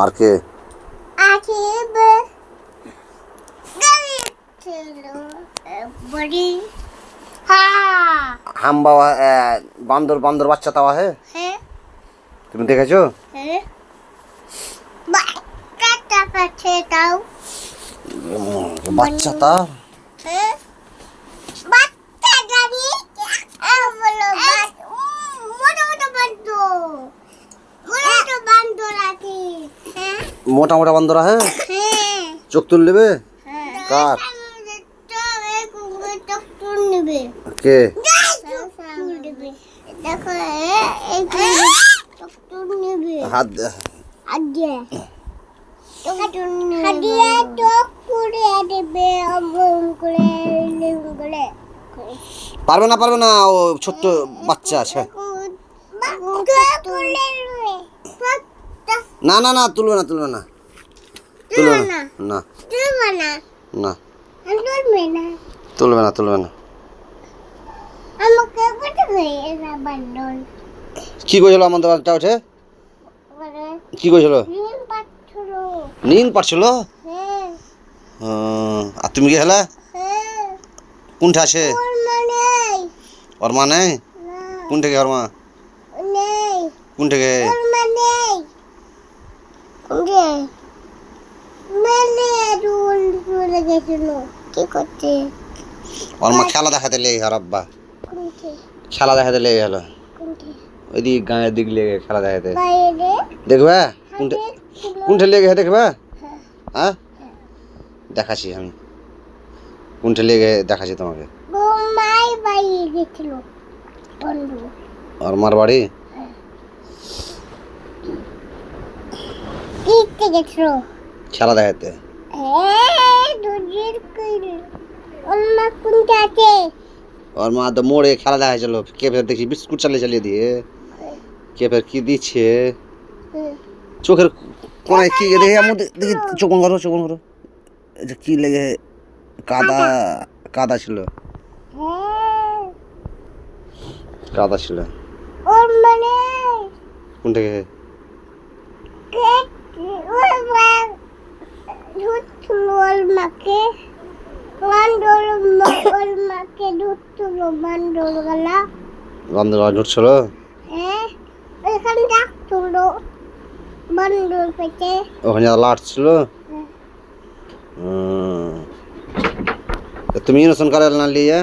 আর কে হাম বাবা বান্দর বান্দর বাচ্চা তাওয়া হে? হ্যাঁ তুমি দেখেছ? হ্যাঁ বাচ্চা তা হ্যাঁ বাচ্চা গাড়ি বলো মোটা মোটা বান্দর মোটা মোটা বান্দর আছে হ্যাঁ মোটা মোটা বান্দরা হ্যাঁ? চোখ তুল নেবে? হ্যাঁ। কার? নেবে। কে? দেখো এই টকটুর নেবে। হাত দে- আগে হাদিয়া টক করে দেবে অমন করে লিম করে। পারবে না পারবে না ও ছোট্ট বাচ্চা আছে। না না না তুলবে না তুলবে না। তুলবে না। না। তুলবে না। না। তুলবে না। তুলবে না তুলবে না। আমাকে বলবে এরা বান্ডল কি করেছিল আমাদের বাচ্চা উঠে করে কি পাথর। নিন পারছিল হ্যাঁ। আর তুমি কি হেলা হ্যাঁ। কোনটা আছে? ওর মানে ওর মা নেই? কোন থেকে ওর মা নেই। কোন থেকে ওর রুল চলে গেছিল। কি করতে ওর মা খেলা দেখাতে লেগে গেল আব্বা। খেলা দেখাতে লেগে গেল। ওই দিক গাঁয়ের দিক লেগে খেলা দেখাতে। দেখবে? কোনটা কোনটা লেগে দেখবে? হ্যাঁ। দেখাচ্ছি আমি। কোনটা লেগে দেখাচ্ছি তোমাকে। ওর মার বাড়ি? কিতে গেছিল খেলা দেখাতে হ্যাঁ অম্মা কোনটা আছে? ওর মা তো মোড়ে খেলা দেখাচ্ছিল কে ফের দেখি বিস্কুট চালিয়ে চালিয়ে দিয়ে। কে ফের কি দিচ্ছে? চোখের কোনায় কি দেখি আমার দেখি চোখ করো চোখ করো। এটা কি লেগে কাদা কাদা। ছিল। হ্যাঁ। কাদা ছিল। ওর মানে কোন থেকে কেক ওর মা ধুতছিল ওর মাকে বান্ডল ওর মাকে ধরছিল বান্ডল গলা গন্ধ ঢুকছিল হ্যাঁ এখানে ডাকছিল বান্ডল পেটে ওখানে লাট ছিল? হ্যাঁ। তুমি ইনোসন কারে না লিয়ে